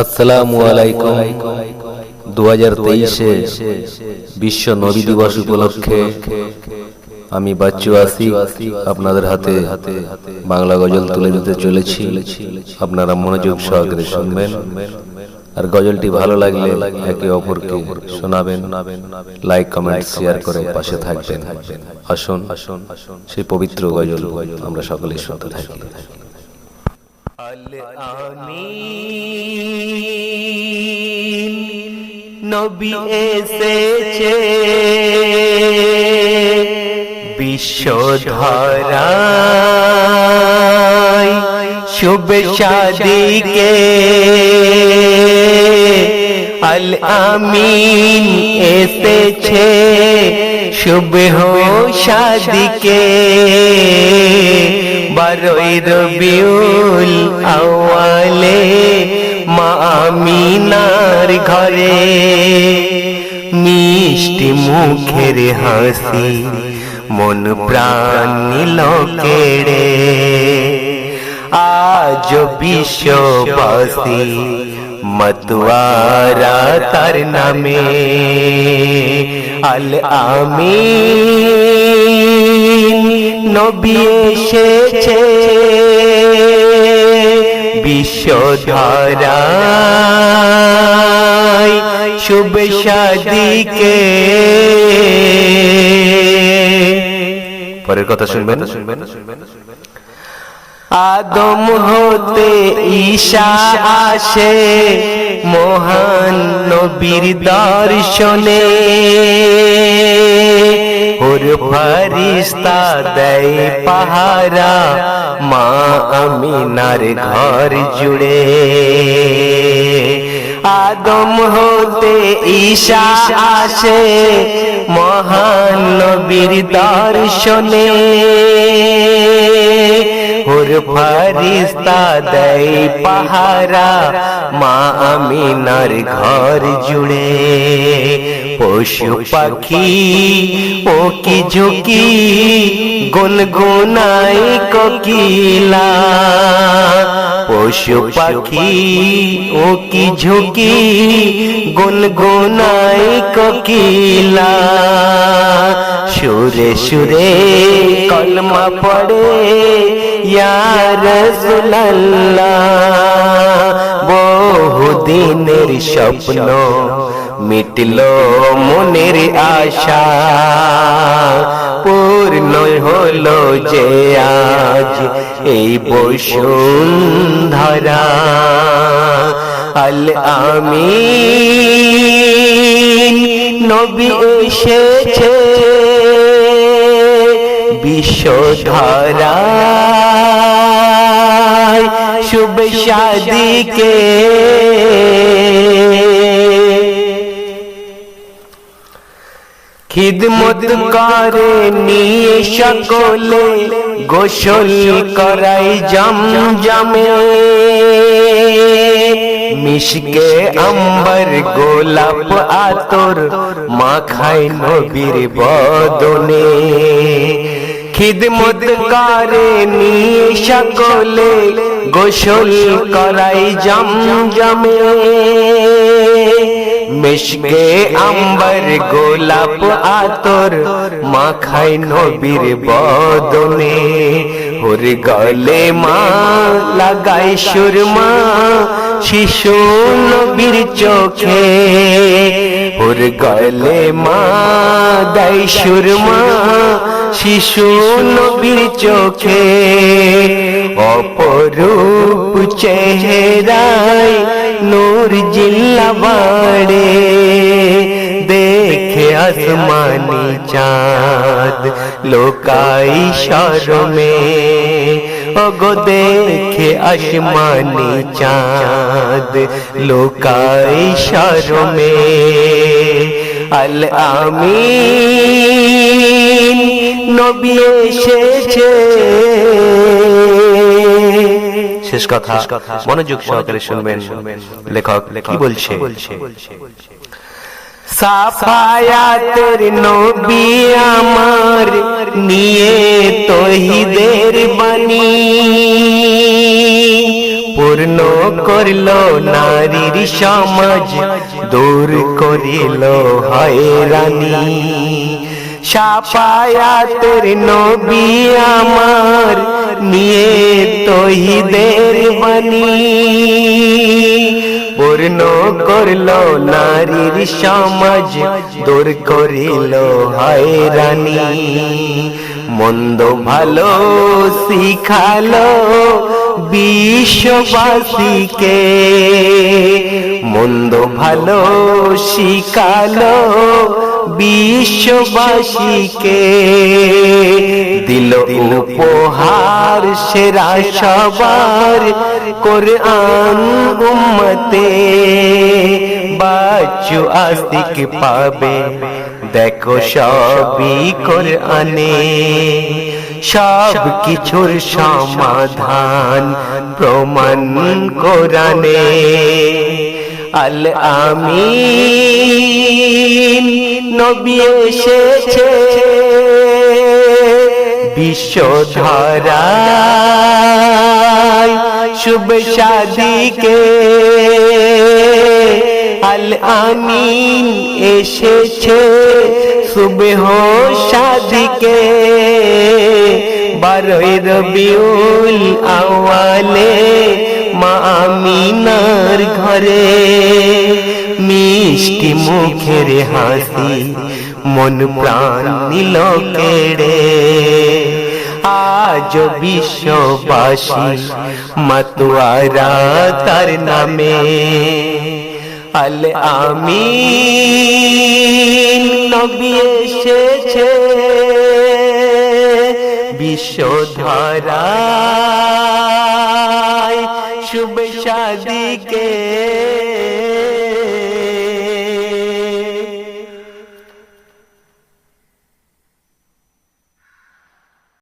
আসসালামু আলাইকুম। দু হাজার তেইশে বিশ্ব নবী দিবস উপলক্ষে আমি বাচ্চু আসি আপনাদের হাতে বাংলা গজল তুলে দিতে চলেছি। আপনারা মনোযোগ সহকারে শুনবেন। আর গজলটি ভালো লাগলে একে অপরকে শোনাবেন। লাইক, কমেন্ট, শেয়ার করে পাশে থাকবেন। আসুন, সেই পবিত্র গজল আমরা সকলেই শুনতে থাকি। আল আমিন নবী এসেছে। বিশ্বধারায়। শুভ শাদিকে আল আমিন এসেছে, শুভ শাদিকে বারোই রবিউল আওয়ালে মা আমিনার ঘরে। মিষ্টি মুখের হাসি, মন প্রাণ নিল কেড়ে। আজ বিশ্ববাসী মতুয়ারা তার নামে আল আমিন নবী এসেছে। বিশ্বধারায় শুভ শাদিকে পরের কথা শুনবেন শুনবেন শুনবেন শুনবেন? আদম হতে ঈশা আসে, মহান নবীর দর্শনে। ওর ফারিস্তা দেয় পাহারা, মা আমিনার ঘর জুড়ে। আদম হতে ঈশা আসে, মহান নবীর দর্শনে। ওর ফারিস্তা দেয় পাহারা, মা আমিনার ঘর জুড়ে। পশু পাখি ও কি ঝুঁকি গুনগুনাই কোকিলা। পশু পাখি ও কি ঝুঁকি গুনগুনাই কোকিলা। সুরে সুরে কলমা পড়ে ইয়ার বহু দিনের স্বপ্ন মিটল মনের আশা, পূর্ণ হলো যে আজ এই বসুন্ধরা। আল আমিন, নবী এসেছে। বিশ্বধারায় শুভ শাদিকে খিদমত করে নিয়ে সকলে গোসল করাই জম জমে মিশকে আম্বার গোলাপ আতর মাখাই নবীর বদনে। খিদমত করে নিয়ে সকলে গোসল করাই জম জমে মিশকে আম্বর গোলাপ আতর মাখাই নবীর বদনে। ওর গলে মা, লাগাই সুরমা, শিশু নবীর চোখে। ওর গলে মা দাই সুরমা, শিশু নবীর চোখে। অপরূপ চেহারায় নূর জিল্লা বাড়ে আসমানি চাঁদ লোকাই শরমে। ওগো দেখে আসমানি চাঁদ লোকাই শরমে। আল আমিন, নবী এসেছে। শেষ কথা, মনোযোগ সহকারে শুনবেন। লেখক কি বলছে? সাফায়াতের নবী আমার, নিয়ে তহিদের বাণী। পূর্ণ করল নারীর সমাজ, দূর করিল হয়রানি সাফায়াতের নবী আমার, নিয়ে তহিদের বাণী। পূর্ণ করল নারীর সমাজ দূর করিল হয়রানি। মন্দ ভালো শিখালো বিশ্ববাসীকে। মন্দ ভালো শিখালো বিশ্ববাসীকে দিল উপহার সেরা সবার কোরআন উম্মতে। বাচ্চু আস্তিক পাবে, দেখো সবই কোরআনে। সব কিছুর সমাধান প্রমাণ কোরআনে। আল আমিন নবী এসেছে। বিশ্বধারায় শুভ শাদিকে আল আমিন এসেছে শুভ শাদিকে বারোই রবিউল আওয়ালে মা আমিনার ঘরে মিষ্টি মুখের হাসি, মন প্রাণ নিল কেড়ে। আজ বিশ্ববাসী মতুয়ারা তার নামে, আল আমিন নবী এসেছে। বিশ্বধারায় শুভ শাদিকে